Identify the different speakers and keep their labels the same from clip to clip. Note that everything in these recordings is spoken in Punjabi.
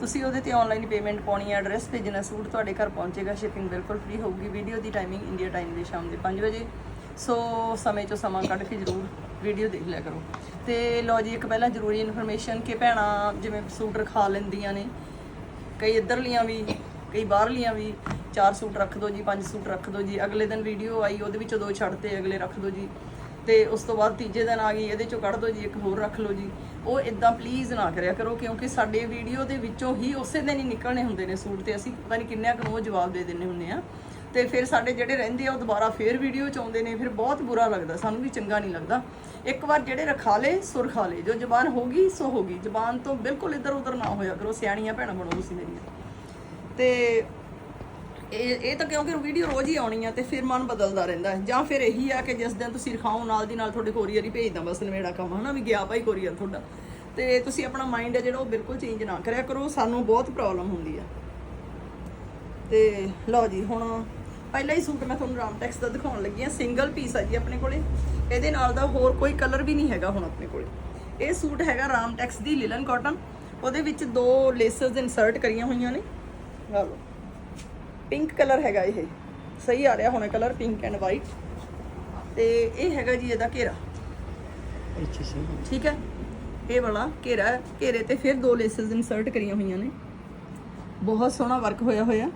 Speaker 1: ਤੁਸੀਂ ਉਹਦੇ ਤੇ ਆਨਲਾਈਨ ਪੇਮੈਂਟ ਪਾਉਣੀ ਹੈ ਐਡਰੈਸ ਭੇਜਣਾ ਸੂਟ ਤੁਹਾਡੇ ਘਰ ਪਹੁੰਚੇਗਾ ਸ਼ਿਪਿੰਗ ਬਿਲਕੁਲ ਫ੍ਰੀ ਹੋਊਗੀ। ਵੀਡੀਓ ਦੀ ਟਾਈਮਿੰਗ ਇੰਡੀਆ ਟਾਈਮ ਦੇ ਸ਼ਾਮ ਦੇ 5 ਵਜੇ। ਸੋ ਸਮੇਂ ਚੋਂ ਸਮਾਂ ਕੱਢ ਕੇ ਜ਼ਰੂਰ ਵੀਡੀਓ ਦੇਖ ਲਿਆ ਕਰੋ। ਤੇ ਲਓ ਜੀ, ਇੱਕ ਪਹਿਲਾਂ ਜ਼ਰੂਰੀ ਇਨਫੋਰਮੇਸ਼ਨ ਕਿ ਭੈਣਾਂ ਜਿਵੇਂ ਸੂਟ ਰਖਾ ਲੈਂਦੀਆਂ ਨੇ, ਕਈ ਇੱਧਰਲੀਆਂ ਵੀ, ਕਈ ਬਾਹਰਲੀਆਂ ਵੀ, ਚਾਰ ਸੂਟ ਰੱਖ ਦਿਓ ਜੀ, ਪੰਜ ਸੂਟ ਰੱਖ ਦਿਓ ਜੀ, ਅਗਲੇ ਦਿਨ ਵੀਡੀਓ ਆਈ, ਉਹਦੇ ਵਿੱਚੋਂ ਦੋ ਛੱਡਤੇ, ਅਗਲੇ ਰੱਖ ਦਿਓ ਜੀ। ਤੇ ਉਸ ਤੋਂ ਬਾਅਦ ਤੀਜੇ ਦਿਨ ਆ ਗਈ, ਇਹਦੇ ਚੋਂ ਕੱਢ ਦਿਓ ਜੀ, ਇੱਕ ਹੋਰ ਰੱਖ ਲਓ ਜੀ। ਉਹ ਇਦਾਂ ਪਲੀਜ਼ ਨਾ ਕਰਿਆ ਕਰੋ, ਕਿਉਂਕਿ ਸਾਡੇ ਵੀਡੀਓ ਦੇ ਵਿੱਚੋਂ ਹੀ ਉਸੇ ਦਿਨ ਹੀ ਨਿਕਲਣੇ ਹੁੰਦੇ ਨੇ ਸੂਟ ਤੇ। ਅਸੀਂ ਪਤਾ ਨਹੀਂ ਕਿੰਨਿਆਂ ਕੁ ਨੂੰ ਉਹ ਜਵਾਬ ਦੇ ਦਿੰਨੇ ਹੁੰਦੇ ਆ। ਤੇ ਫਿਰ ਸਾਡੇ ਜਿਹੜੇ ਰਹਿੰਦੇ ਆ, ਉਹ ਦੁਬਾਰਾ ਫੇਰ ਵੀਡੀਓ ਚ ਆਉਂਦੇ ਨੇ। ਫਿਰ ਬਹੁਤ ਬੁਰਾ ਲੱਗਦਾ, ਸਾਨੂੰ ਵੀ ਚੰਗਾ ਨਹੀਂ ਲੱਗਦਾ। ਇੱਕ ਵਾਰ ਜਿਹੜੇ ਰਖਾ ਲੇ ਸੁਰ ਖਾ ਲੇ ਜੋ ਜ਼ਬਾਨ ਹੋਗੀ ਸੋ ਹੋਗੀ ਜ਼ਬਾਨ ਤੋਂ ਬਿਲਕੁਲ ਇੱਧਰ ਉੱਧਰ ਨਾ ਹੋਇਆ ਕਰੋ, ਸਿਆਣੀਆਂ ਭੈਣਾਂ ਬਣੋ ਤੁਸੀਂ ਮੇਰੀਆਂ। ਤੇ ਇਹ ਇਹ ਤਾਂ ਕਿਉਂਕਿ ਵੀਡੀਓ ਰੋਜ਼ ਹੀ ਆਉਣੀ ਆ ਤੇ ਫਿਰ ਮਨ ਬਦਲਦਾ ਰਹਿੰਦਾ ਹੈ। ਜਾਂ ਫਿਰ ਇਹੀ ਆ ਕਿ ਜਿਸ ਦਿਨ ਤੁਸੀਂ ਰਖਾਓ, ਨਾਲ ਦੀ ਨਾਲ ਤੁਹਾਡੇ ਕੋਰੀਅਰ ਹੀ ਭੇਜਦਾ ਬਸ ਨਵੇੜਾ ਕੰਮ, ਹਨਾ? ਵੀ ਗਿਆ ਭਾਈ ਕੋਰੀਅਰ ਤੁਹਾਡਾ। ਤੇ ਤੁਸੀਂ ਆਪਣਾ ਮਾਈਂਡ ਹੈ ਜਿਹੜਾ ਉਹ ਬਿਲਕੁਲ ਚੇਂਜ ਨਾ ਕਰਿਆ ਕਰੋ, ਸਾਨੂੰ ਬਹੁਤ ਪ੍ਰੋਬਲਮ ਹੁੰਦੀ ਆ। ਤੇ ਲਓ ਜੀ, ਹੁਣ ਪਹਿਲਾ ਹੀ ਸੂਟ ਮੈਂ ਤੁਹਾਨੂੰ ਰਾਮਟੈਕਸ ਦਾ ਦਿਖਾਉਣ ਲੱਗੀ ਆ ਸਿੰਗਲ ਪੀਸ ਆ ਜੀ ਆਪਣੇ ਕੋਲੇ। ਇਹਦੇ ਨਾਲ ਦਾ ਹੋਰ ਕੋਈ ਕਲਰ ਵੀ ਨਹੀਂ ਹੈਗਾ ਹੁਣ ਆਪਣੇ ਕੋਲੇ। ਇਹ ਸੂਟ ਹੈਗਾ ਰਾਮਟੈਕਸ ਦੀ ਲਿਲਨ ਕਾਟਨ ਉਹਦੇ ਵਿੱਚ ਦੋ ਲੇਸਸ ਇਨਸਰਟ ਕਰੀਆਂ ਹੋਈਆਂ ਨੇ। ਆ ਲਓ। ਪਿੰਕ ਕਲਰ ਹੈਗਾ ਇਹ। ਸਹੀ ਆ ਰਿਹਾ ਹੁਣ ਕਲਰ ਪਿੰਕ ਐਂਡ ਵਾਈਟ ਤੇ ਇਹ ਹੈਗਾ ਜੀ ਇਹਦਾ ਘੇਰਾ।
Speaker 2: ਅੱਛਾ ਸਹੀ
Speaker 1: ਠੀਕ ਹੈ? ਇਹ ਵਾਲਾ ਘੇਰਾ ਹੈ। ਘੇਰੇ ਤੇ ਫਿਰ ਦੋ ਲੇਸਸ ਇਨਸਰਟ ਕਰੀਆਂ ਹੋਈਆਂ ਨੇ। ਬਹੁਤ ਸੋਹਣਾ ਵਰਕ ਹੋਇਆ ਹੋਇਆ।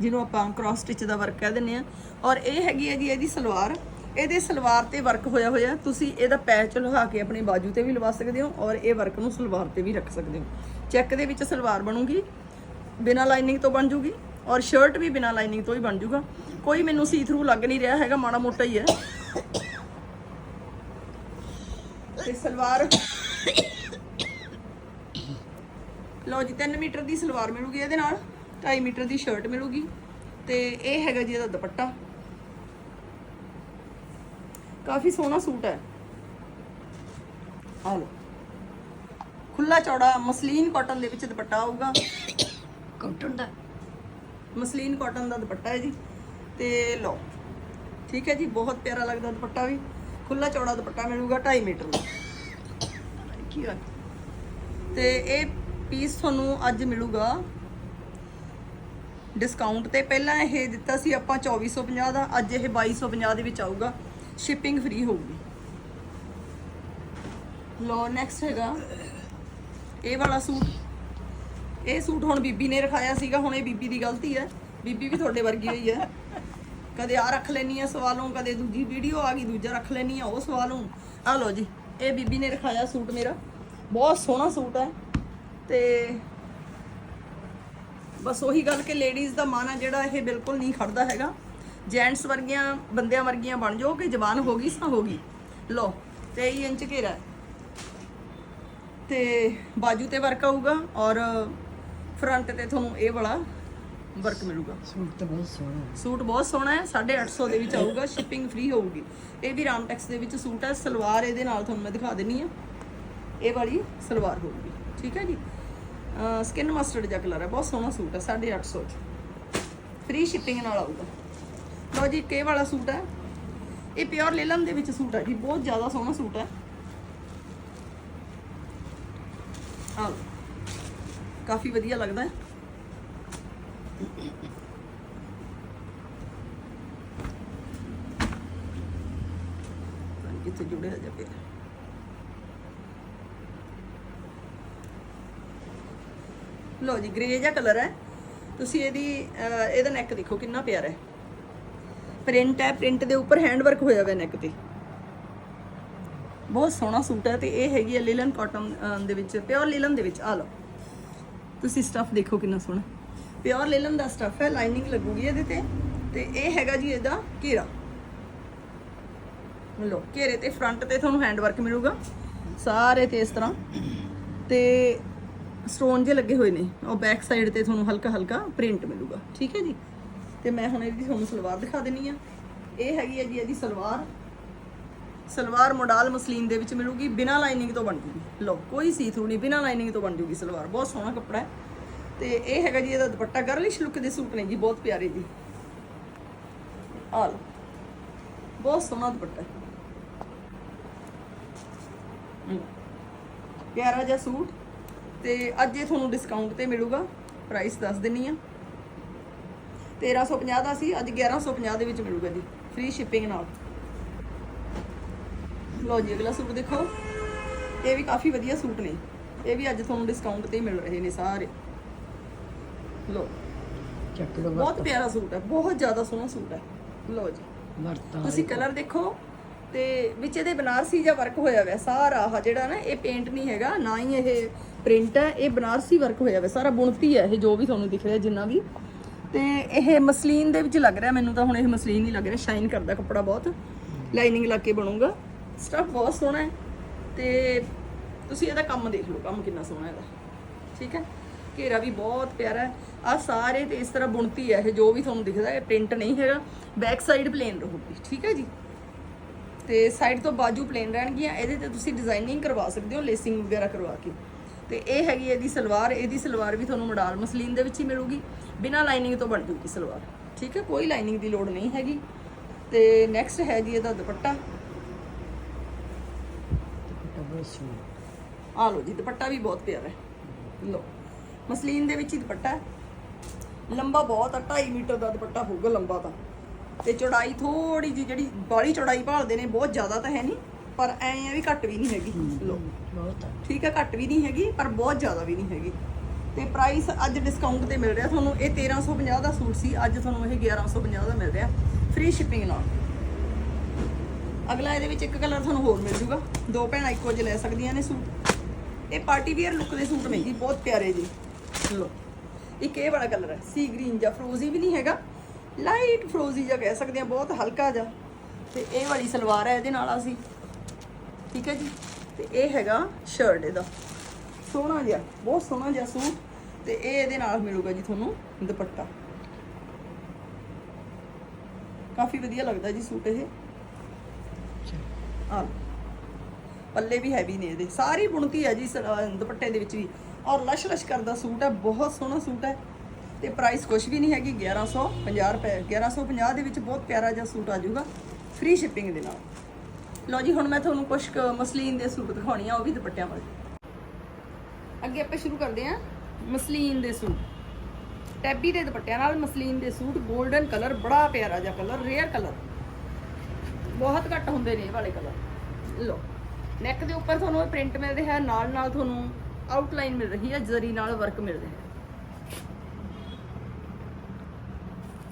Speaker 1: ਜਿਹਨੂੰ ਆਪਾਂ ਕ੍ਰਾਸ ਸਟਿਚ ਦਾ ਵਰਕ ਕਹਿ ਦਿੰਦੇ ਆ ਔਰ ਇਹ ਹੈਗੀ ਹੈ ਜੀ ਇਹਦੀ ਸਲਵਾਰ। ਇਹਦੇ ਸਲਵਾਰ ਤੇ ਵਰਕ ਹੋਇਆ ਹੋਇਆ। ਤੁਸੀਂ ਇਹਦਾ ਪੈਚ ਲਗਾ ਕੇ ਆਪਣੇ ਬਾਜੂ ਤੇ ਵੀ ਲਵਾ ਸਕਦੇ ਹੋ ਔਰ ਇਹ ਵਰਕ ਨੂੰ ਸਲਵਾਰ ਤੇ ਵੀ ਰੱਖ ਸਕਦੇ ਹੋ। ਚੈੱਕ ਦੇ ਵਿੱਚ ਸਲਵਾਰ ਬਣੂਗੀ। ਬਿਨਾ ਲਾਈਨਿੰਗ ਤੋਂ ਬਣ ਜੂਗੀ। ਔਰ ਸ਼ਰਟ ਵੀ ਬਿਨਾ ਲਾਈਨਿੰਗ ਤੋਂ ਹੀ ਬਣ ਜੂਗਾ। ਕੋਈ ਮੈਨੂੰ ਸੀ ਥਰੂ ਲੱਗ ਨਹੀਂ ਰਿਹਾ ਹੈਗਾ, ਮਾੜਾ ਮੋਟਾ ਹੀ ਹੈ। ਤੇ ਸਲਵਾਰ ਲਓ ਜੀ 3 ਮੀਟਰ ਦੀ ਸਲਵਾਰ ਮਿਲੂਗੀ ਇਹਦੇ ਨਾਲ 2.5 ਮੀਟਰ ਦੀ ਸ਼ਰਟ ਮਿਲੂਗੀ। ਤੇ ਇਹ ਹੈਗਾ ਜੀ ਇਹਦਾ ਦੁਪੱਟਾ। ਕਾਫੀ ਸੋਹਣਾ ਸੂਟ ਹੈ। ਆ ਲਓ। ਖੁੱਲਾ ਚੌੜਾ ਮਸਲੀਨ ਕਾਟਨ ਦੇ ਵਿੱਚ ਦੁਪੱਟਾ ਆਊਗਾ।
Speaker 2: ਕਾਟਨ ਦਾ।
Speaker 1: ਮਸਲੀਨ ਕਾਟਨ ਦਾ ਦੁਪੱਟਾ ਹੈ ਜੀ। ਤੇ ਲਓ, ਠੀਕ ਹੈ ਜੀ, ਬਹੁਤ ਪਿਆਰਾ ਲੱਗਦਾ ਦੁਪੱਟਾ ਵੀ। ਖੁੱਲਾ ਚੌੜਾ ਦੁਪੱਟਾ ਮਿਲੂਗਾ 2.5 ਮੀਟਰ ਦਾ।
Speaker 2: ਕੀ ਆ
Speaker 1: ਤੇ ਇਹ ਪੀਸ ਤੁਹਾਨੂੰ ਅੱਜ ਮਿਲੂਗਾ। ਡਿਸਕਾਊਂਟ ਤੇ ਪਹਿਲਾਂ ਇਹ ਦਿੱਤਾ ਸੀ ਆਪਾਂ 2450 ਦਾ, ਅੱਜ ਇਹ 2250 ਦੇ ਵਿੱਚ ਆਊਗਾ। ਸ਼ਿਪਿੰਗ ਫ੍ਰੀ ਹੋਊਗੀ। ਲੋ ਨੈਕਸਟ ਹੈਗਾ। ਇਹ ਵਾਲਾ ਸੂਟ ਇਹ ਸੂਟ ਹੁਣ ਬੀਬੀ ਨੇ ਰਖਾਇਆ ਸੀਗਾ, ਹੁਣ ਇਹ ਬੀਬੀ ਦੀ ਗਲਤੀ ਹੈ। ਬੀਬੀ ਵੀ ਤੁਹਾਡੇ ਵਰਗੀ ਹੋਈ ਹੈ। ਕਦੇ ਆ ਰੱਖ ਲੈਣੀ ਆ ਸਵਾਲੋਂ, ਕਦੇ ਦੂਜੀ ਵੀਡੀਓ ਆ ਗਈ, ਦੂਜਾ ਰੱਖ ਲੈਣੀ ਆ ਉਹ ਸਵਾਲੋਂ। ਆ ਲਓ ਜੀ, ਇਹ ਬੀਬੀ ਨੇ ਰਖਾਇਆ ਸੂਟ ਮੇਰਾ। ਬਹੁਤ ਸੋਹਣਾ ਸੂਟ ਹੈ। ਤੇ ਬਸ ਉਹੀ ਗੱਲ ਕਿ ਲੇਡੀਜ਼ ਦਾ ਮਨ ਆ ਜਿਹੜਾ ਇਹ ਬਿਲਕੁਲ ਨਹੀਂ ਖੜਦਾ ਹੈਗਾ। ਜੈਂਟਸ ਵਰਗੀਆਂ, ਬੰਦਿਆਂ ਵਰਗੀਆਂ ਬਣ ਜਾਓ ਕਿ ਜਵਾਨ ਹੋ ਗਈ ਸਾਂ ਹੋ ਗਈ। ਲਓ 23 ਇੰਚ ਘੇਰਾ ਹੈ। ਤੇ ਬਾਜੂ ਤੇ ਵਰਕ ਆਊਗਾ ਔਰ ਫਰੰਟ ਤੇ ਤੁਹਾਨੂੰ ਇਹ ਵਾਲਾ ਵਰਕ ਮਿਲੂਗਾ।
Speaker 2: ਸੂਟ ਤਾਂ ਬਹੁਤ ਸੋਹਣਾ ਹੈ।
Speaker 1: ਸੂਟ ਬਹੁਤ ਸੋਹਣਾ ਹੈ 850 ਦੇ ਵਿੱਚ ਆਊਗਾ ਸ਼ਿਪਿੰਗ ਫ੍ਰੀ ਹੋਊਗੀ। ਇਹ ਵੀ ਰਾਮਟੈਕਸ ਦੇ ਵਿੱਚ ਸੂਟ ਹੈ ਸਲਵਾਰ ਇਹਦੇ ਨਾਲ ਤੁਹਾਨੂੰ ਮੈਂ ਦਿਖਾ ਦਿੰਨੀ ਆ ਇਹ ਵਾਲੀ ਸਲਵਾਰ ਹੋਊਗੀ ਠੀਕ ਹੈ ਜੀ? ਸਕਿਨ ਮਸਟਰਡ ਜਿਹਾ ਕਲਰ ਹੈ ਬਹੁਤ ਸੋਹਣਾ ਸੂਟ ਹੈ 850 ਚ। ਫ੍ਰੀ ਸ਼ਿਪਿੰਗ ਨਾਲ ਆਊਗਾ। ਲਓ ਜੀ ਕੇ ਵਾਲਾ ਸੂਟ ਹੈ। ਇਹ ਪਿਓਰ ਲੇਲਨ ਦੇ ਵਿੱਚ ਸੂਟ ਹੈ ਜੀ ਬਹੁਤ ਜ਼ਿਆਦਾ ਸੋਹਣਾ ਸੂਟ ਹੈ। ਆਹ। ਕਾਫੀ ਵਧੀਆ ਲੱਗਦਾ ਹੈ। ਕਿੱਥੇ ਜੁੜਿਆ ਜਾ ਪਿਆ ਲੋ ਜੀ ਗ੍ਰੇ ਜਿਹਾ ਕਲਰ ਹੈ। ਤੁਸੀਂ ਇਹਦੀ ਇਹਦਾ ਨੈਕ ਦੇਖੋ ਕਿੰਨਾ ਪਿਆਰਾ ਹੈ। ਪ੍ਰਿੰਟ ਹੈ ਪ੍ਰਿੰਟ ਦੇ ਉੱਪਰ ਹੈਂਡ ਵਰਕ ਹੋਇਆ ਹੋਇਆ ਨੈਕ ਤੇ। ਬਹੁਤ ਸੋਹਣਾ ਸੂਟ ਹੈ ਤੇ ਇਹ ਹੈਗੀ ਹੈ ਲਿਲਨ ਕਾਟਨ ਦੇ ਵਿੱਚ ਪਿਓਰ ਲਿਲਨ ਦੇ ਵਿੱਚ। ਆ ਲਓ। ਤੁਸੀਂ ਸਟਫ ਦੇਖੋ ਕਿੰਨਾ ਸੋਹਣਾ। ਪਿਓਰ ਲਿਲਨ ਦਾ ਸਟਫ ਹੈ ਲਾਈਨਿੰਗ ਲੱਗੂਗੀ ਇਹਦੇ ਤੇ। ਤੇ ਇਹ ਹੈਗਾ ਜੀ ਇਹਦਾ ਘੇਰਾ। ਲੋ ਘੇਰੇ ਤੇ ਫਰੰਟ ਤੇ ਤੁਹਾਨੂੰ ਹੈਂਡ ਵਰਕ ਮਿਲੂਗਾ। ਸਾਰੇ ਤੇ ਇਸ ਤਰ੍ਹਾਂ। ਤੇ ਸਟੋਨ ਜੇ ਲੱਗੇ ਹੋਏ ਨੇ, ਉਹ ਬੈਕ ਸਾਈਡ ਤੇ ਤੁਹਾਨੂੰ ਹਲਕਾ ਹਲਕਾ ਪ੍ਰਿੰਟ ਮਿਲੂਗਾ। ਠੀਕ ਹੈ ਜੀ? ਤੇ ਮੈਂ ਹੁਣ ਇਹਦੀ ਤੁਹਾਨੂੰ ਸਲਵਾਰ ਦਿਖਾ ਦਿੰਨੀ ਆ। ਇਹ ਹੈਗੀ ਹੈ ਜੀ ਇਹਦੀ ਸਲਵਾਰ। ਸਲਵਾਰ ਮੋਡਲ ਮਸਲੀਨ ਦੇ ਵਿੱਚ ਮਿਲੂਗੀ, ਬਿਨਾਂ ਲਾਈਨਿੰਗ ਤੋਂ ਬਣ ਜੂਗੀ ਲਓ, ਕੋਈ ਸੀ ਥਰੂ ਨਹੀਂ, ਬਿਨਾਂ ਲਾਈਨਿੰਗ ਤੋਂ ਬਣ ਜੂਗੀ ਸਲਵਾਰ। ਬਹੁਤ ਸੋਹਣਾ ਕੱਪੜਾ ਹੈ। ਤੇ ਇਹ ਹੈਗਾ ਜੀ, ਇਹਦਾ ਦੁਪੱਟਾ ਗਰਲਿਸ਼ ਲੁੱਕ ਦੇ ਸੂਟ ਨੇ ਜੀ, ਬਹੁਤ ਪਿਆਰੇ ਜੀ। ਆ ਬਹੁਤ ਸੋਹਣਾ ਦੁਪੱਟਾ ਹੈ। ਪਿਆਰਾ ਜਿਹਾ ਸੂਟ। ਤੇ ਅੱਜ ਇਹ ਤੁਹਾਨੂੰ ਡਿਸਕਾਊਂਟ ਤੇ ਮਿਲੂਗਾ। ਪ੍ਰਾਈਸ ਦੱਸ ਦਿੰਨੀ ਆ। 1350 ਦਾ ਸੀ, ਅੱਜ 1150 ਦੇ ਵਿੱਚ ਮਿਲੂਗਾ ਜੀ ਫ੍ਰੀ ਸ਼ਿਪਿੰਗ ਨਾਲ। ਲਓ ਜੀ ਅਗਲਾ ਸੂਟ ਦੇਖੋ। ਇਹ ਵੀ ਕਾਫੀ ਵਧੀਆ ਸੂਟ ਨੇ। ਇਹ ਵੀ ਅੱਜ ਤੁਹਾਨੂੰ ਡਿਸਕਾਊਂਟ ਤੇ ਮਿਲ ਰਹੇ ਨੇ ਸਾਰੇ। ਲਓ
Speaker 2: ਚੱਕ ਲੋ
Speaker 1: ਬਹੁਤ ਪਿਆਰਾ ਸੂਟ ਹੈ ਬਹੁਤ ਜ਼ਿਆਦਾ ਸੋਹਣਾ ਸੂਟ ਹੈ। ਲਓ ਜੀ।
Speaker 2: ਵਰਤਾ
Speaker 1: ਤੁਸੀਂ ਕਲਰ ਦੇਖੋ ਤੇ ਵਿੱਚ ਇਹਦੇ ਬਨਾਰਸੀ ਜਿਹਾ ਵਰਕ ਹੋਇਆ ਹੋਇਆ ਸਾਰਾ ਆਹ ਜਿਹੜਾ ਨਾ ਇਹ ਪੇਂਟ ਨਹੀਂ ਹੈਗਾ ਨਾ ਹੀ ਇਹ ਪ੍ਰਿੰਟ ਹੈ ਇਹ ਬਨਾਰਸੀ ਵਰਕ ਹੋਇਆ ਹੋਇਆ ਸਾਰਾ ਬੁਣਤੀ ਹੈ ਇਹ ਜੋ ਵੀ ਤੁਹਾਨੂੰ ਦਿਖ ਰਿਹਾ ਜਿੰਨਾ ਵੀ। ਤੇ ਇਹ ਮਸਲੀਨ ਦੇ ਵਿੱਚ ਲੱਗ ਰਿਹਾ ਮੈਨੂੰ ਤਾਂ ਹੁਣ ਇਹ ਮਸਲੀਨ ਹੀ ਲੱਗ ਰਿਹਾ ਸ਼ਾਈਨ ਕਰਦਾ ਕੱਪੜਾ ਬਹੁਤ। ਲਾਈਨਿੰਗ ਲਾ ਕੇ ਬਣੂਗਾ। ਸਟਫ ਬਹੁਤ ਸੋਹਣਾ ਹੈ ਤੇ ਤੁਸੀਂ ਇਹਦਾ ਕੰਮ ਦੇਖ ਲਓ, ਕੰਮ ਕਿੰਨਾ ਸੋਹਣਾ ਇਹਦਾ। ਠੀਕ ਹੈ? ਘੇਰਾ ਵੀ ਬਹੁਤ ਪਿਆਰਾ ਹੈ। ਆ ਸਾਰੇ ਤੇ ਇਸ ਤਰ੍ਹਾਂ ਬੁਣਤੀ ਹੈ, ਇਹ ਜੋ ਵੀ ਤੁਹਾਨੂੰ ਦਿਖਦਾ ਹੈ ਪ੍ਰਿੰਟ ਨਹੀਂ ਹੈਗਾ। ਬੈਕ ਸਾਈਡ ਪਲੇਨ ਰਹੂਗੀ, ਠੀਕ ਹੈ ਜੀ? ਤੇ ਸਾਈਡ ਤੋਂ ਬਾਜੂ ਪਲੇਨ ਰਹਿਣਗੀਆਂ, ਇਹਦੇ ਤੇ ਤੁਸੀਂ ਡਿਜ਼ਾਈਨਿੰਗ ਕਰਵਾ ਸਕਦੇ ਹੋ ਲੇਸਿੰਗ ਵਗੈਰਾ ਕਰਵਾ ਕੇ। ਤੇ ਇਹ ਹੈਗੀ ਇਹਦੀ ਸਲਵਾਰ ਇਹਦੀ ਸਲਵਾਰ ਵੀ ਤੁਹਾਨੂੰ ਮਡਾਲ ਮਸਲੀਨ ਦੇ ਵਿੱਚ ਹੀ ਮਿਲੂਗੀ। ਬਿਨਾਂ ਲਾਈਨਿੰਗ ਤੋਂ ਬਣ ਜੂਗੀ ਸਲਵਾਰ, ਠੀਕ ਹੈ? ਕੋਈ ਲਾਈਨਿੰਗ ਦੀ ਲੋੜ ਨਹੀਂ ਹੈਗੀ। ਤੇ ਨੈਕਸਟ ਹੈ ਜੀ ਇਹਦਾ ਦੁਪੱਟਾ।
Speaker 2: ਬਹੁਤ ਸੋਹਣਾ
Speaker 1: ਆ ਲਓ ਜੀ ਦੁਪੱਟਾ ਵੀ ਬਹੁਤ ਪਿਆਰਾ ਹੈ। ਲਓ ਮਸਲੀਨ ਦੇ ਵਿੱਚ ਹੀ ਦੁਪੱਟਾ ਹੈ। ਲੰਬਾ ਬਹੁਤ ਆ 2.5 ਮੀਟਰ ਦਾ ਦੁਪੱਟਾ ਹੋਊਗਾ ਲੰਬਾ ਤਾਂ। ਤੇ ਚੌੜਾਈ ਥੋੜੀ ਜੀ ਜਿਹੜੀ ਬਾਹਲੀ ਚੌੜਾਈ ਭਾਲਦੇ ਨੇ ਬਹੁਤ ਜ਼ਿਆਦਾ ਤਾਂ ਹੈ ਨਹੀਂ ਪਰ ਐ ਆ ਵੀ ਘੱਟ ਵੀ ਨਹੀਂ ਹੈਗੀ।
Speaker 2: ਬਹੁਤ ਆ।
Speaker 1: ਠੀਕ ਹੈ ਘੱਟ ਵੀ ਨਹੀਂ ਹੈਗੀ ਪਰ ਬਹੁਤ ਜ਼ਿਆਦਾ ਵੀ ਨਹੀਂ ਹੈਗੀ। ਤੇ ਪ੍ਰਾਈਸ ਅੱਜ ਡਿਸਕਾਊਂਟ ਤੇ ਮਿਲ ਰਿਹਾ ਤੁਹਾਨੂੰ ਇਹ 1350 ਦਾ ਸੂਟ ਸੀ ਅੱਜ ਤੁਹਾਨੂੰ ਇਹ 1150 ਦਾ ਮਿਲ ਰਿਹਾ। ਫ੍ਰੀ ਸ਼ਿਪਿੰਗ ਨਾਲ। ਅਗਲਾ ਇਹਦੇ ਵਿੱਚ ਇੱਕ ਕਲਰ ਤੁਹਾਨੂੰ ਹੋਰ ਮਿਲ ਜੂਗਾ। ਦੋ ਭੈਣਾਂ ਇੱਕੋ ਜਿਹੇ ਲੈ ਸਕਦੀਆਂ ਨੇ ਸੂਟ। ਇਹ ਪਾਰਟੀ ਵੇਅਰ ਲੁੱਕ ਦੇ ਸੂਟ ਨੇ ਜੀ ਬਹੁਤ ਪਿਆਰੇ ਜੀ। ਲੋ ਇੱਕ ਇਹ ਵਾਲਾ ਕਲਰ ਹੈ ਸੀ ਗ੍ਰੀਨ ਜਾਂ ਫਰੋਜ਼ੀ ਵੀ ਨਹੀਂ ਹੈਗਾ। ਲਾਈਟ ਫਰੋਜ਼ੀ ਜਾਂ ਕਹਿ ਸਕਦੇ ਆ ਬਹੁਤ ਹਲਕਾ ਜਿਹਾ। ਤੇ ਇਹ ਵਾਲੀ ਸਲਵਾਰ ਹੈ ਇਹਦੇ ਨਾਲ ਅਸੀਂ। ਠੀਕ ਹੈ ਜੀ? ਤੇ ਇਹ ਹੈਗਾ ਸ਼ਰਟ ਇਹਦਾ। ਸੋਹਣਾ ਜਿਹਾ, ਬਹੁਤ ਸੋਹਣਾ ਜਿਹਾ ਸੂਟ। ਤੇ ਇਹ ਇਹਦੇ ਨਾਲ ਮਿਲੂਗਾ ਜੀ ਤੁਹਾਨੂੰ ਦੁਪੱਟਾ। ਕਾਫੀ ਵਧੀਆ ਲੱਗਦਾ ਜੀ ਸੂਟ ਇਹ। ਆ ਪੱਲੇ ਵੀ ਹੈਵੀ ਨੇ ਇਹਦੇ। ਸਾਰੀ ਬੁਣਤੀ ਹੈ ਜੀ, ਸ- ਦੁਪੱਟੇ ਦੇ ਵਿੱਚ ਵੀ। ਔਰ ਲਸ਼ ਲਸ਼ ਕਰਦਾ ਸੂਟ ਹੈ, ਬਹੁਤ ਸੋਹਣਾ ਸੂਟ ਹੈ। ਤੇ ਪ੍ਰਾਈਸ ਕੁਝ ਵੀ ਨਹੀਂ ਹੈਗੀ 1150 ਰੁਪਏ 1150 ਦੇ ਵਿੱਚ ਬਹੁਤ ਪਿਆਰਾ ਜਿਹਾ ਸੂਟ ਆ ਜਾਊਗਾ ਫ੍ਰੀ ਸ਼ਿਪਿੰਗ ਦੇ ਨਾਲ। ਲਓ ਜੀ, ਹੁਣ ਮੈਂ ਤੁਹਾਨੂੰ ਕੁਝ ਕੁ ਮਸਲੀਨ ਦੇ ਸੂਟ ਦਿਖਾਉਣੀ ਆ, ਉਹ ਵੀ ਦੁਪੱਟਿਆਂ ਵਾਲੇ। ਅੱਗੇ ਆਪਾਂ ਸ਼ੁਰੂ ਕਰਦੇ ਹਾਂ। ਮਸਲੀਨ ਦੇ ਸੂਟ। ਟੈਬੀ ਦੇ ਦੁਪੱਟਿਆਂ ਨਾਲ ਮਸਲੀਨ ਦੇ ਸੂਟ 골ਡਨ ਕਲਰ ਬੜਾ ਪਿਆਰਾ ਜਿਹਾ ਕਲਰ ਰੇਅਰ ਕਲਰ ਬਹੁਤ ਘੱਟ ਹੁੰਦੇ ਨੇ ਇਹ ਵਾਲੇ ਕਲਰ ਲੋ ਨੈਕ ਦੇ ਉੱਪਰ ਤੁਹਾਨੂੰ ਪ੍ਰਿੰਟ ਮਿਲ ਰਿਹਾ ਹੈ ਨਾਲ ਨਾਲ ਤੁਹਾਨੂੰ ਆਊਟਲਾਈਨ ਮਿਲ ਰਹੀ ਹੈ, ਜ਼ਰੀ ਨਾਲ ਵਰਕ ਮਿਲ ਰਿਹਾ। ਹੈ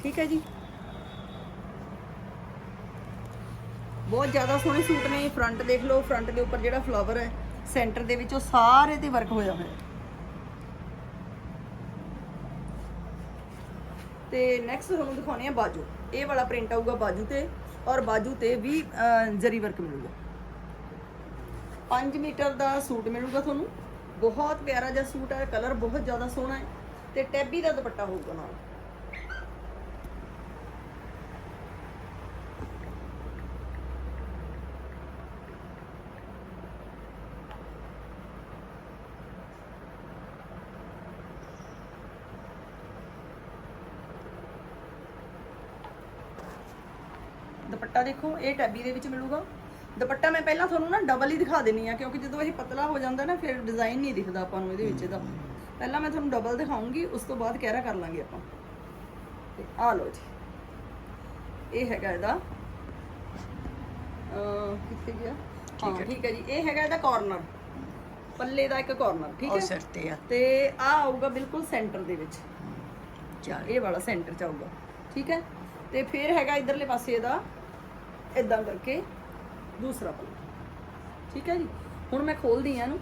Speaker 1: ਠੀਕ ਹੈ ਜੀ। ਬਹੁਤ ਜ਼ਿਆਦਾ ਸੋਹਣੇ ਸੂਟ ਨੇ ਫਰੰਟ ਦੇਖ ਲਓ ਫਰੰਟ ਦੇ ਉੱਪਰ ਜਿਹੜਾ ਫਲਾਵਰ ਹੈ ਸੈਂਟਰ ਦੇ ਵਿੱਚ ਉਹ ਸਾਰੇ ਤੇ ਵਰਕ ਹੋਇਆ ਹੋਇਆ ਤੇ ਨੈਕਸਟ ਤੁਹਾਨੂੰ ਦਿਖਾਉਣੀ ਆ ਬਾਜੂ। ਇਹ ਵਾਲਾ ਪ੍ਰਿੰਟ ਆਊਗਾ ਬਾਜੂ ਤੇ। ਔਰ ਬਾਜੂ ਤੇ ਵੀ ਜ਼ਰੀ ਵਰਕ ਮਿਲੂਗਾ। 5 ਮੀਟਰ ਦਾ ਸੂਟ ਮਿਲੂਗਾ ਤੁਹਾਨੂੰ। ਬਹੁਤ ਪਿਆਰਾ ਜਿਹਾ ਸੂਟ ਹੈ ਕਲਰ ਬਹੁਤ ਜ਼ਿਆਦਾ ਸੋਹਣਾ ਹੈ ਤੇ ਟੈਬੀ ਦਾ ਦੁਪੱਟਾ ਹੋਊਗਾ ਨਾਲ। ਦੁਪੱਟਾ ਦੇਖੋ ਇਹ ਟੈਬੀ ਦੇ ਵਿੱਚ ਮਿਲੂਗਾ। ਦੁਪੱਟਾ ਮੈਂ ਪਹਿਲਾਂ ਤੁਹਾਨੂੰ ਨਾ ਡਬਲ ਹੀ ਦਿਖਾ ਦੇਣੀ ਆ ਕਿਉਂਕਿ ਜਦੋਂ ਇਹ ਪਤਲਾ ਹੋ ਜਾਂਦਾ ਨਾ ਫਿਰ ਡਿਜ਼ਾਈਨ ਨਹੀਂ ਦਿਖਦਾ ਆਪਾਂ ਨੂੰ ਇਹਦੇ ਵਿੱਚ ਇਹਦਾ। ਪਹਿਲਾਂ ਮੈਂ ਤੁਹਾਨੂੰ ਡਬਲ ਦਿਖਾਉਂਗੀ ਉਸ ਤੋਂ ਬਾਅਦ ਕਹਿਰਾ ਕਰ ਲਾਂਗੇ ਆਪਾਂ। ਤੇ ਆ ਲਓ ਜੀ। ਇਹ ਹੈਗਾ ਇਹਦਾ ਅਹ ਕਿੱਥੇ ਗਿਆ? ਹਾਂ ਠੀਕ ਹੈ ਜੀ। ਇਹ ਹੈਗਾ ਇਹਦਾ ਕਾਰਨਰ ਪੱਲੇ ਦਾ ਇੱਕ ਕਾਰਨਰ ਠੀਕ
Speaker 2: ਉਹ
Speaker 1: ਹੈ
Speaker 2: ਸਿਰ ਤੇ ਆ।
Speaker 1: ਤੇ ਆ ਆਊਗਾ ਬਿਲਕੁਲ ਸੈਂਟਰ ਦੇ ਵਿੱਚ।
Speaker 2: ਚੱਲ।
Speaker 1: ਇਹ ਵਾਲਾ ਸੈਂਟਰ ਚ ਆਊਗਾ। ਠੀਕ ਹੈ? ਤੇ ਫਿਰ ਹੈਗਾ ਇਧਰਲੇ ਪਾਸੇ ਇਹਦਾ। ਇਦਾਂ ਕਰਕੇ ਦੂਸਰਾ ਪੱਲਾ ਠੀਕ ਹੈ ਜੀ? ਹੁਣ ਮੈਂ ਖੋਲਦੀ ਆ ਇਹਨੂੰ।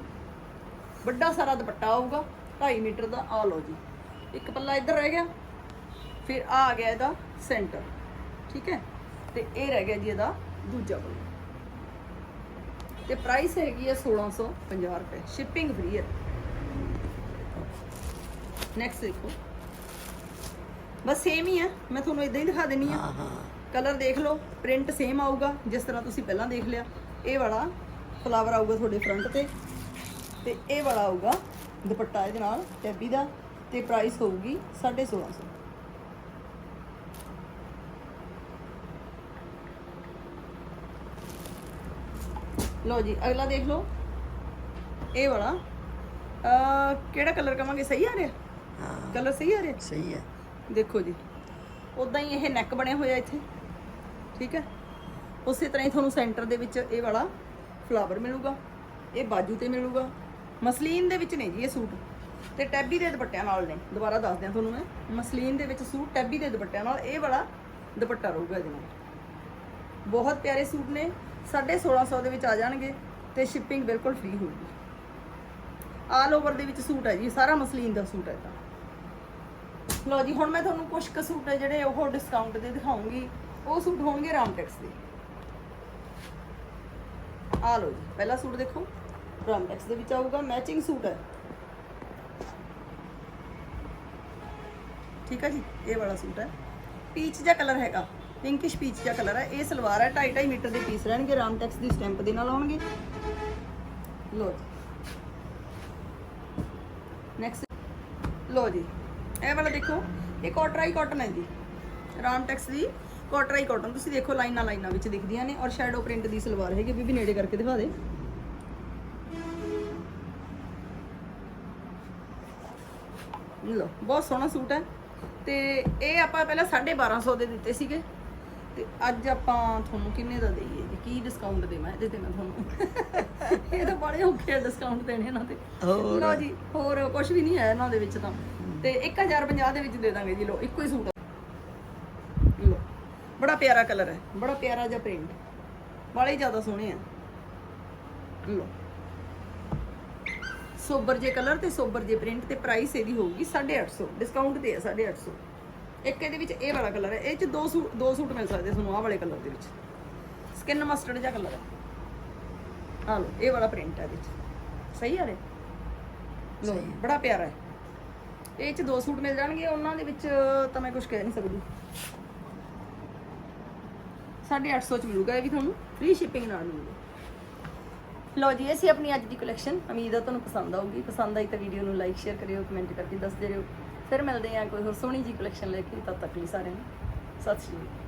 Speaker 1: ਵੱਡਾ ਸਾਰਾ ਦੁਪੱਟਾ ਆਊਗਾ 2.5 ਮੀਟਰ ਦਾ। ਆ ਲਓ ਜੀ। ਇੱਕ ਪੱਲਾ ਇੱਧਰ ਰਹਿ ਗਿਆ। ਫਿਰ ਆ ਆ ਗਿਆ ਇਹਦਾ ਸੈਂਟਰ। ਠੀਕ ਹੈ? ਤੇ ਇਹ ਰਹਿ ਗਿਆ ਜੀ ਇਹਦਾ ਦੂਜਾ ਪੱਲਾ। ਤੇ ਪ੍ਰਾਈਸ ਹੈਗੀ ਹੈ 1650 ਰੁਪਏ। ਸ਼ਿਪਿੰਗ ਫ੍ਰੀ ਹੈ। ਨੈਕਸਟ ਦੇਖੋ। ਬਸ ਸੇਮ ਹੀ ਹੈ। ਮੈਂ ਤੁਹਾਨੂੰ ਇਦਾਂ ਹੀ ਦਿਖਾ ਦਿੰਨੀ ਆ
Speaker 2: ਹਾਂ ਹਾਂ।
Speaker 1: ਕਲਰ ਦੇਖ ਲਓ ਪ੍ਰਿੰਟ ਸੇਮ ਆਊਗਾ ਜਿਸ ਤਰ੍ਹਾਂ ਤੁਸੀਂ ਪਹਿਲਾਂ ਦੇਖ ਲਿਆ। ਇਹ ਵਾਲਾ ਫਲਾਵਰ ਆਊਗਾ ਤੁਹਾਡੇ ਫਰੰਟ ਤੇ ਤੇ ਇਹ ਵਾਲਾ ਆਊਗਾ ਦੁਪੱਟਾ ਇਹਦੇ ਨਾਲ ਟੈਬੀ ਦਾ ਤੇ ਪ੍ਰਾਈਸ ਹੋਊਗੀ 1650 ਲਓ ਜੀ ਅਗਲਾ ਦੇਖ ਲਓ। ਇਹ ਵਾਲਾ ਅ ਕਿਹੜਾ ਕਲਰ ਕਵਾਂਗੇ? ਸਹੀ ਆ ਰਿਹਾ?
Speaker 2: ਹਾਂ।
Speaker 1: ਕਲਰ ਸਹੀ ਆ ਰਿਹਾ?
Speaker 2: ਸਹੀ ਹੈ
Speaker 1: ਦੇਖੋ ਜੀ ਉਦਾਂ ਹੀ ਇਹ ਨੈਕ ਬਣਿਆ ਹੋਇਆ ਇੱਥੇ। ਠੀਕ ਹੈ? ਉਸੇ ਤਰ੍ਹਾਂ ਹੀ ਤੁਹਾਨੂੰ ਸੈਂਟਰ ਦੇ ਵਿੱਚ ਇਹ ਵਾਲਾ ਫਲਾਵਰ ਮਿਲੂਗਾ, ਇਹ ਬਾਜੂ ਤੇ ਮਿਲੂਗਾ। ਮਸਲੀਨ ਦੇ ਵਿੱਚ ਨੇ ਜੀ ਇਹ ਸੂਟ। ਤੇ ਟੈਬੀ ਦੇ ਦੁਪੱਟਿਆਂ ਨਾਲ ਨੇ। ਦੁਬਾਰਾ ਦੱਸ ਦਿਆਂ ਤੁਹਾਨੂੰ ਮੈਂ। ਮਸਲੀਨ ਦੇ ਵਿੱਚ ਸੂਟ, ਟੈਬੀ ਦੇ ਦੁਪੱਟਿਆਂ ਨਾਲ ਇਹ ਵਾਲਾ ਦੁਪੱਟਾ ਰਹੂਗਾ ਇਹਦੇ ਨਾਲ। ਬਹੁਤ ਪਿਆਰੇ ਸੂਟ ਨੇ। 1650 ਦੇ ਵਿੱਚ ਆ ਜਾਣਗੇ ਤੇ ਸ਼ਿਪਿੰਗ ਬਿਲਕੁਲ ਫ੍ਰੀ ਹੋਊਗੀ। ਆਲ ਓਵਰ ਦੇ ਵਿੱਚ ਸੂਟ ਹੈ ਜੀ। ਸਾਰਾ ਮਸਲੀਨ ਦਾ ਸੂਟ ਹੈ ਤਾਂ। ਲੋ ਜੀ, ਹੁਣ ਮੈਂ ਤੁਹਾਨੂੰ ਕੁਝ ਕੁ ਸੂਟ ਹੈ ਜਿਹੜੇ ਉਹ ਡਿਸਕਾਊਂਟ ਦੇ ਦਿਖਾਉਂਗੀ। ਉਹ ਸੂਟ ਹੋਣਗੇ ਰਾਮਟੈਕਸ ਦੇ। ਆ ਲੋ ਜੀ, ਪਹਿਲਾ ਸੂਟ ਦੇਖੋ। ਰਾਮਟੈਕਸ ਦੇ ਵਿੱਚ ਆਊਗਾ ਮੈਚਿੰਗ ਸੂਟ ਹੈ। ਠੀਕ ਹੈ ਜੀ, ਇਹ ਵਾਲਾ ਸੂਟ ਹੈ। ਪੀਚ ਜਿਹਾ ਕਲਰ ਹੈਗਾ ਪਿੰਕਿਸ਼ ਪੀਚ ਜਿਹਾ ਕਲਰ ਹੈ। ਇਹ ਸਲਵਾਰ ਹੈ 2.5 ਮੀਟਰ ਦੇ ਪੀਸ ਰਹਿਣਗੇ ਰਾਮਟੈਕਸ ਦੀ ਸਟੈਂਪ ਦੇ ਨਾਲ ਆਉਣਗੇ। ਲੋ ਜੀ। ਨੈਕਸਟ ਲੋ ਜੀ। ਇਹ ਵਾਲਾ ਦੇਖੋ, ਇਹ ਕੋਟਰਾਈ ਕਾਟਨ ਹੈ ਜੀ ਰਾਮਟੈਕਸ ਦੀ। ਕੋਟਰਾਈ ਕਾਟਨ ਤੁਸੀਂ ਦੇਖੋ ਲਾਈਨਾਂ ਲਾਈਨਾਂ ਵਿੱਚ ਦਿਖਦੀਆਂ ਨੇ ਔਰ ਸ਼ੈਡੋ ਪ੍ਰਿੰਟ ਦੀ ਸਲਵਾਰ ਹੈਗੀ ਬੀਬੀ ਨੇੜੇ ਕਰਕੇ ਦਿਖਾ ਦੇ। ਲੋ ਬਹੁਤ ਸੋਹਣਾ ਸੂਟ ਹੈ। ਤੇ ਇਹ ਆਪਾਂ ਪਹਿਲਾਂ 1250 ਦੇ ਦਿੱਤੇ ਸੀਗੇ। ਤੇ ਅੱਜ ਆਪਾਂ ਤੁਹਾਨੂੰ ਕਿੰਨੇ ਦਾ ਦਈਏ? ਜੀ ਕੀ ਡਿਸਕਾਊਂਟ ਦੇਵਾਂ? ਇਹਦੇ ਤੇ ਮੈਂ ਤੁਹਾਨੂੰ ਇਹ ਤਾਂ ਬੜੇ ਔਖੇ ਡਿਸਕਾਊਂਟ ਦੇਣੇ ਇਹਨਾਂ ਤੇ। ਲਓ ਜੀ ਹੋਰ ਕੁਝ ਵੀ ਨਹੀਂ ਹੈ ਇਹਨਾਂ ਦੇ ਵਿੱਚ ਤਾਂ। ਤੇ 1050 ਦੇ ਵਿੱਚ ਦੇ ਦਾਂਗੇ ਜੀ ਲੋ ਇੱਕੋ ਹੀ ਸੂਟ ਲੋ ਬੜਾ ਪਿਆਰਾ ਕਲਰ ਹੈ ਬੜਾ ਪਿਆਰਾ ਜਿਹਾ ਪ੍ਰਿੰਟ ਬੜੇ ਜ਼ਿਆਦਾ ਸੋਹਣੇ ਆ। ਲੋ ਸੋਬਰ ਜੇ ਕਲਰ ਤੇ ਸੋਬਰ ਜੇ ਪ੍ਰਿੰਟ ਤੇ ਪ੍ਰਾਈਸ ਇਹਦੀ ਹੋਊਗੀ 850 ਡਿਸਕਾਊਂਟ ਤੇ ਹੈ 850 ਇੱਕ ਇਹਦੇ ਵਿੱਚ ਇਹ ਵਾਲਾ ਕਲਰ ਹੈ ਇਹ ਚ ਦੋ ਸੂਟ ਦੋ ਸੂਟ ਮਿਲ ਸਕਦੇ ਤੁਹਾਨੂੰ ਆਹ ਵਾਲੇ ਕਲਰ ਦੇ ਵਿੱਚ। ਸਕਿਨ ਮਸਟਰਡ ਜਿਹਾ ਕਲਰ ਹੈ। ਆ ਲੋ ਇਹ ਵਾਲਾ ਪ੍ਰਿੰਟ ਹੈ ਇਹਦੇ ਚ ਸਹੀ ਆ ਰੇ? ਲੋ। ਬੜਾ ਪਿਆਰਾ ਹੈ। ਇਹ ਚ ਦੋ ਸੂਟ ਮਿਲ ਜਾਣਗੇ ਉਹਨਾਂ ਦੇ ਵਿੱਚ ਤਾਂ ਮੈਂ ਕੁਝ ਕਹਿ ਨਹੀਂ ਸਕਦੀ। 850 ਚ ਮਿਲੂਗਾ ਇਹ ਵੀ ਤੁਹਾਨੂੰ ਫ੍ਰੀ ਸ਼ਿਪਿੰਗ ਨਾਲ ਮਿਲੂਗਾ। ਲਓ ਜੀ ਇਹ ਸੀ ਆਪਣੀ ਅੱਜ ਦੀ ਕਲੈਕਸ਼ਨ ਉਮੀਦ ਹੈ ਤੁਹਾਨੂੰ ਪਸੰਦ ਆਊਗੀ। ਪਸੰਦ ਆਈ ਤਾਂ ਵੀਡੀਓ ਨੂੰ ਲਾਈਕ ਸ਼ੇਅਰ ਕਰਿਓ ਕਮੈਂਟ ਕਰਕੇ ਦੱਸਦੇ ਰਹੋ ਫਿਰ ਮਿਲਦੇ ਹਾਂ ਕੋਈ ਹੋਰ ਸੋਹਣੀ ਜੀ ਕਲੈਕਸ਼ਨ ਲੈ ਕੇ, ਤਦ ਤੱਕ ਲਈ ਸਾਰਿਆਂ ਨੂੰ। ਸਤਿ ਸ਼੍ਰੀ ਅਕਾਲ।